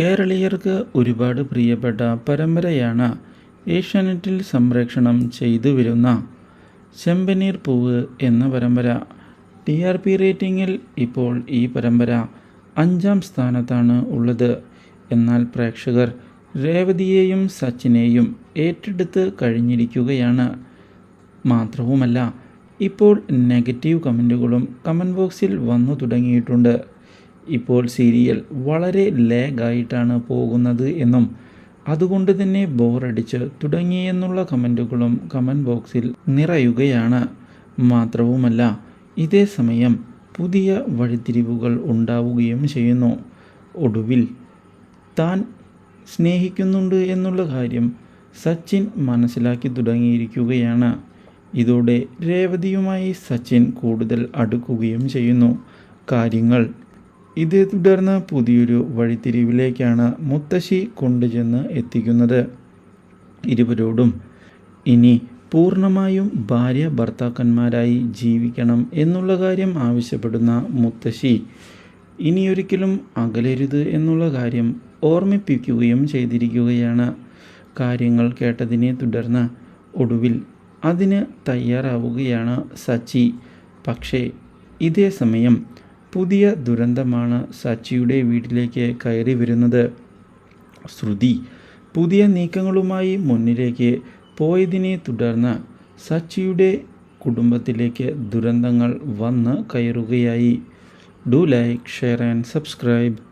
കേരളീയർക്ക് ഒരുപാട് പ്രിയപ്പെട്ട പരമ്പരയാണ് ഏഷ്യാനെറ്റിൽ സംപ്രേഷണം ചെയ്തു വരുന്ന ചെമ്പനീർ പൂവ് എന്ന പരമ്പര. ടി ആർ പി റേറ്റിംഗിൽ ഇപ്പോൾ ഈ പരമ്പര അഞ്ചാം സ്ഥാനത്താണ് ഉള്ളത്. എന്നാൽ പ്രേക്ഷകർ രേവതിയെയും സച്ചിനെയും ഏറ്റെടുത്ത് കഴിഞ്ഞിരിക്കുകയാണ്. മാത്രവുമല്ല ഇപ്പോൾ നെഗറ്റീവ് കമന്റുകളും കമന്റ് ബോക്സിൽ വന്നു തുടങ്ങിയിട്ടുണ്ട്. ഇപ്പോൾ സീരിയൽ വളരെ ലാഗായിട്ടാണ് പോകുന്നത് എന്നും അതുകൊണ്ട് തന്നെ ബോറടിച്ച് തുടങ്ങിയെന്നുള്ള കമന്റുകളും കമന്റ് ബോക്സിൽ നിറയുകയാണ്. മാത്രവുമല്ല ഇതേ സമയം പുതിയ വഴിത്തിരിവുകൾ ഉണ്ടാവുകയും ചെയ്യുന്നു. ഒടുവിൽ താൻ സ്നേഹിക്കുന്നുണ്ട് എന്നുള്ള കാര്യം സച്ചിൻ മനസ്സിലാക്കി തുടങ്ങിയിരിക്കുകയാണ്. ഇതോടെ രേവതിയുമായി സച്ചിൻ കൂടുതൽ അടുക്കുകയും ചെയ്യുന്നു. കാര്യങ്ങൾ ഇതേ തുടർന്ന് പുതിയൊരു വഴിത്തിരിവിലേക്കാണ് മുത്തശ്ശി കൊണ്ടുചെന്ന് എത്തിക്കുന്നത്. ഇരുവരോടും ഇനി പൂർണമായും ഭാര്യ ഭർത്താക്കന്മാരായി ജീവിക്കണം എന്നുള്ള കാര്യം ആവശ്യപ്പെടുന്ന മുത്തശ്ശി ഇനിയൊരിക്കലും അകലരുത് എന്നുള്ള കാര്യം ഓർമ്മിപ്പിക്കുകയും ചെയ്തിരിക്കുകയാണ്. കാര്യങ്ങൾ കേട്ടതിനെ തുടർന്ന് ഒടുവിൽ അതിന് തയ്യാറാവുകയാണ് സച്ചി. പക്ഷേ ഇതേ സമയം പുതിയ ദുരന്തമാണ് സച്ചിയുടെ വീട്ടിലേക്ക് കയറി വരുന്നത്. ശ്രുതി പുതിയ നീക്കങ്ങളുമായി മുന്നിലേക്ക് പോയതിനെ തുടർന്ന് സച്ചിയുടെ കുടുംബത്തിലേക്ക് ദുരന്തങ്ങൾ വന്ന് കയറുകയായി. Do like share and subscribe.